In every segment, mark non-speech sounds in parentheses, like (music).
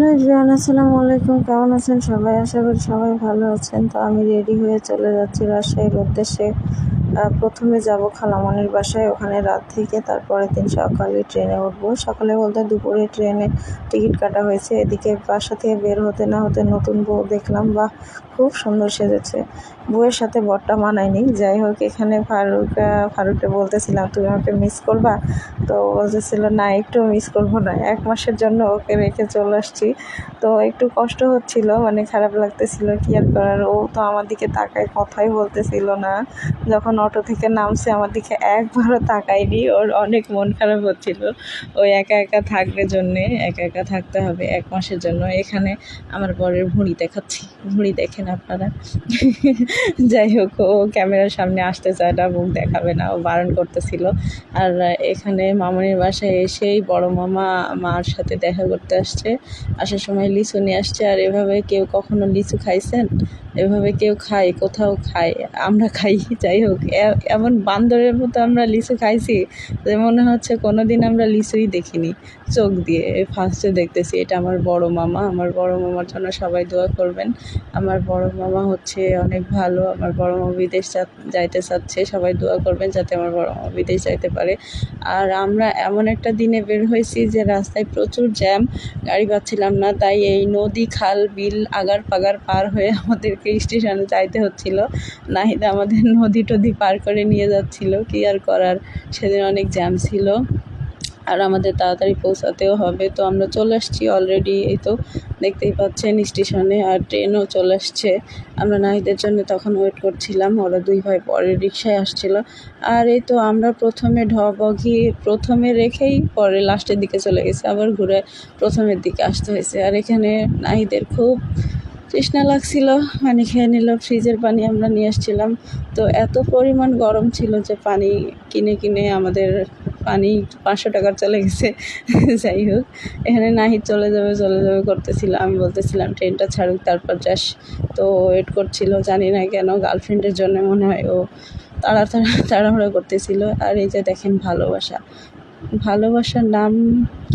Hello ইব্রাহান আসসালামু আলাইকুম। কেমন আছেন সবাই? আশা করি সবাই ভালো আছেন। তো আমি রেডি হয়ে চলে যাচ্ছি রাজশাহীর উদ্দেশ্যে। প্রথমে যাব খালামনির বাসায়, ওখানে রাত থেকে তারপরের দিন সকালে ট্রেনে উঠবো। সকালে বলতে দুপুরে ট্রেনে টিকিট কাটা হয়েছে। এদিকে বাসা থেকে বের হতে না হতে নতুন বউ দেখলাম বা খুব সুন্দর সেজেছে। বউয়ের সাথে বরটা মানায়নি যাই হোক, এখানে ফারুক ফারুককে বলতেছিলাম, তুমি আমাকে মিস করবা? তো বলতেছিল, না একটু মিস করব না। এক মাসের জন্য ওকে রেখে চলে আসছি। তো একটু কষ্ট হচ্ছিল মানে খারাপ লাগতেছিল, কি আর করার? ও তো আমার দিকে তাকায়, কথাই বলতেছিল না। যখন অটো থেকে নামছে, আমার দিকে একবারও তাকায়নি। ওর অনেক মন খারাপ হচ্ছিল। ওই একা একা থাকবে জন্যে, একা একা থাকতে হবে এক মাসের জন্য। এখানে আমার বরের ভুঁড়ি দেখাচ্ছি। ভুঁড়ি দেখেন আপনারা। যাই হোক, ও ক্যামেরার সামনে আসতে চায় না, মুখ দেখাবে না। ও বারণ করতেছিল। আর এখানে মামনির বাসায় এসেই বড় মামা মার সাথে দেখা করতে আসছে। আসার সময় লিচু নিয়ে আসছে। আর এভাবে কেউ কখনো লিচু খাইছেন? এভাবে কেউ খায়, কোথাও খায়? আমরা খাই, যাই হোক। এমন বান্দরের মতো আমরা লিচু খাইছি যে মনে হচ্ছে কোনো দিন আমরা লিচুই দেখিনি। চোখ দিয়ে এই ফার্স্টে দেখতেছি, এটা আমার বড় মামা। আমার বড় মামার জন্য সবাই দোয়া করবেন। আমার বড় মামা হচ্ছে অনেক ভালো, আমার বড় মামা বিদেশ যাইতে চাচ্ছে, সবাই দোয়া করবেন যাতে আমার বড় মামা বিদেশ যাইতে পারে। আর আমরা এমন একটা দিনে বের হয়েছি যে রাস্তায় প্রচুর জ্যাম, গাড়ি পাচ্ছিলাম না, তাই এই নদী, খাল, বিল আগার পাগার পার হয়ে আমাদেরকে স্টেশনে যাইতে হচ্ছিল। নাহিদা আমাদের নদী টদি পার করে নিয়ে যাচ্ছিল কি আর করার? সেদিন অনেক জ্যাম ছিল আর আমাদের তাড়াতাড়ি পৌঁছাতেও হবে। তো আমরা চলে আসছি অলরেডি এই তো দেখতেই পাচ্ছেন স্টেশনে আর ট্রেনও চলে আসছে। আমরা নাহিদের জন্য তখন ওয়েট করছিলাম, ওরা দুই ভাই পরে রিক্সায় আসছিল। আর এই তো আমরা প্রথমে ঢবঘি প্রথমে রেখেই পরে লাস্টের দিকে চলে গেছে, আবার ঘুরে প্রথমের দিকে আসতে হয়েছে। আর এখানে নাহিদের খুব তৃষ্ণা লাগছিল, পানি খেয়ে নিল, ফ্রিজের পানি আমরা নিয়ে আসছিলাম। তো এত পরিমাণ গরম ছিল যে পানি কিনে কিনে আমাদের পানি পাঁচশো টাকার চলে গেছে। যাই হোক, এখানে নাহি চলে যাবে চলে যাবে করতেছিল। আমি বলতেছিলাম, ট্রেনটা ছাড়ুক, তারপর যাস। তো ওয়েট করছিল, জানি না কেন গার্লফ্রেন্ডের জন্য মনে হয় ও তাড়া তাড়াহুড়ো করতেছিল। আর এই যে দেখেন ভালোবাসা। ভালোবাসার নাম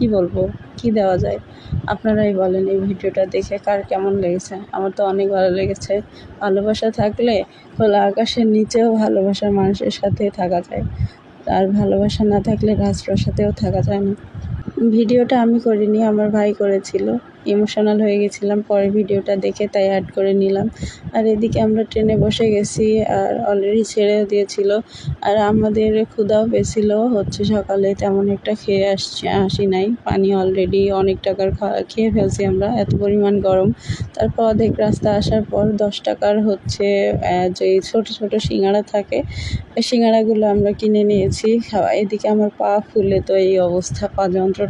কি বলব? কি দেওয়া যায়? আপনারাই বলেন এই ভিডিওটা দেখে কার কেমন লেগেছে? আমার তো অনেক ভালো লেগেছে। ভালোবাসা থাকলে খোলা আকাশের নিচেও ভালোবাসার মানুষের সাথে থাকা যায়। আর ভালোবাসা না থাকলে রাজপ্রাসাদেও থাকা যায় না। ভিডিওটা আমি করিনি, আমার ভাই করেছিল। ইমোশনাল হয়ে গেছিলাম, পরে ভিডিওটা দেখে তাই অ্যাড করে নিলাম। আর এদিকে আমরা ট্রেনে বসে গেছি, আর অলরেডি ছেড়েও দিয়েছিল। আর আমাদের ক্ষুধাও পেয়েছিল, হচ্ছে সকালে তেমন একটা খেয়ে আসছি, আসি নাই। পানি অলরেডি অনেক টাকার খেয়ে ফেলছি আমরা, এত পরিমাণ গরম। তারপর অর্ধেক রাস্তা আসার পর দশ টাকার হচ্ছে যে ছোট ছোট সিঙ্গাড়া থাকে সিঙ্গাড়াগুলো আমরা কিনে নিয়েছি খাওয়া এদিকে আমার পা ফুলে তো এই অবস্থা, পা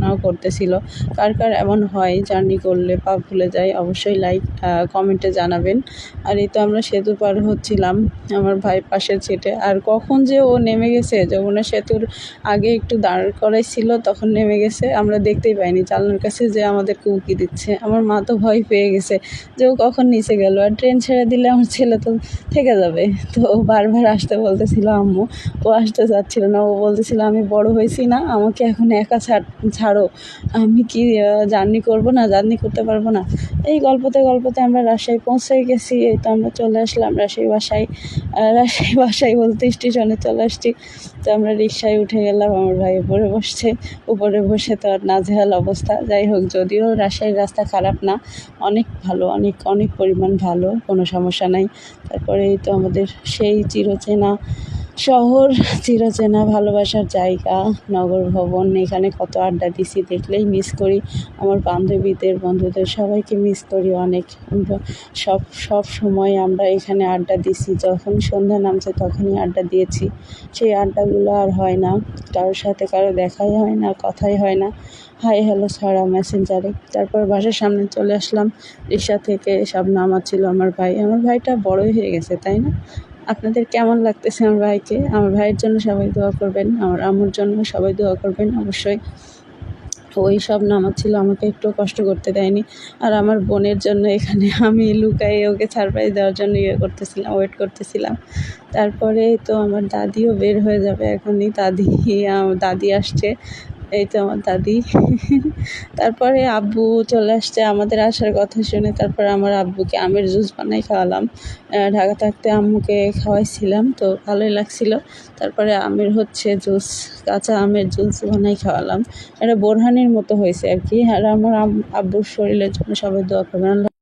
যন্ত্রণাও করতেছিল। কার কার এমন হয় জার্নি করলে পা ভুলে যায় অবশ্যই লাইক কমেন্টে জানাবেন। আর এই তো আমরা সেতু পার হচ্ছিলাম আমার ভাই পাশের ছিটে আর কখন যে ও নেমে গেছে, যমুনা সেতুর আগে একটু দাঁড় করাইছিল, তখন নেমে গেছে। আমরা দেখতেই পাইনি। জানলার কাছে যে আমাদেরকে উকি দিচ্ছে। আমার মা তো ভয় পেয়ে গেছে যে ও কখন নিচে গেল। আর ট্রেন ছেড়ে দিলে আমার ছেলে তো থেকে যাবে। তো ও বারবার আসতে বলতেছিল, আম্মু, ও আসতে চাচ্ছিল না। ও বলতেছিল, আমি বড় হয়েছি না, আমাকে এখন একা ছাড়, ছাড়ো আমি কি জার্নি করব না, জার্নি করতে পারব না? এই গল্পতে গল্পতে আমরা রাজশাহী পৌঁছে গেছি, এই তো আমরা চলে আসলাম রাজশাহী বাসায়। রাজশাহী বাসায় বলতে স্টেশনে চলে আসছি। তো আমরা রিক্সায় উঠে গেলাম, আমার ভাই উপরে বসছে। উপরে বসে তো আর নাজেহাল অবস্থা। যাই হোক, যদিও রাজশাহীর রাস্তা খারাপ না, অনেক ভালো, অনেক অনেক পরিমাণ ভালো, কোনো সমস্যা নাই। তারপরে এই তো আমাদের সেই চিরচেনা শহর চিরচেনা ভালোবাসার জায়গা, নগর ভবন, এখানে কত আড্ডা দিছি দেখলেই মিস করি। আমার বান্ধবীদের, বন্ধুদের সবাইকে মিস করি অনেক। সব সব সময় আমরা এখানে আড্ডা দিছি। যখন সন্ধ্যা নামছে তখনই আড্ডা দিয়েছি। সেই আড্ডাগুলো আর হয় না। কারোর সাথে কারও দেখাই হয় না, কথাই হয় না। হাই হ্যালো ছাড়া মেসেঞ্জারে তারপর বাসার সামনে চলে আসলাম। রিক্সা থেকে সব নামাচ্ছিল আমার ভাই। আমার ভাইটা বড়ই হয়ে গেছে, তাই না? আপনাদের কেমন লাগতেছে আমার ভাইকে? আমার ভাইয়ের জন্য সবাই দোয়া করবেন, আমার আম্মুর জন্য সবাই দোয়া করবেন অবশ্যই। ওই সব নামাচ্ছিল, আমাকে একটু কষ্ট করতে দেয়নি। আর আমার বোনের জন্য এখানে (laughs) আমি লুকাই ওকে সারপ্রাইজ দেওয়ার জন্য ইয়ে করতেছিলাম ওয়েট করতেছিলাম। তারপরে তো আমার দাদিও বের হয়ে যাবে এখনই, দাদি দাদি আসছে। এই তো আমার দাদি। তারপরে আব্বু চলে আসছে, আমাদের আসার কথা শুনে তারপরে আমার আব্বুকে আমের জুস বানাই খাওয়ালাম। ঢাকা থাকতে আম্মুকে খাওয়াইছিলাম, তো ভালোই লাগছিল। তারপরে আমের হচ্ছে জুস, কাঁচা আমের জুস বানাই খাওয়ালাম। এটা বোরহানির মতো হয়েছে আর কি, আর আমার আম- আব্বুর শরীরের জন্য সবাই দোয়া করবেন।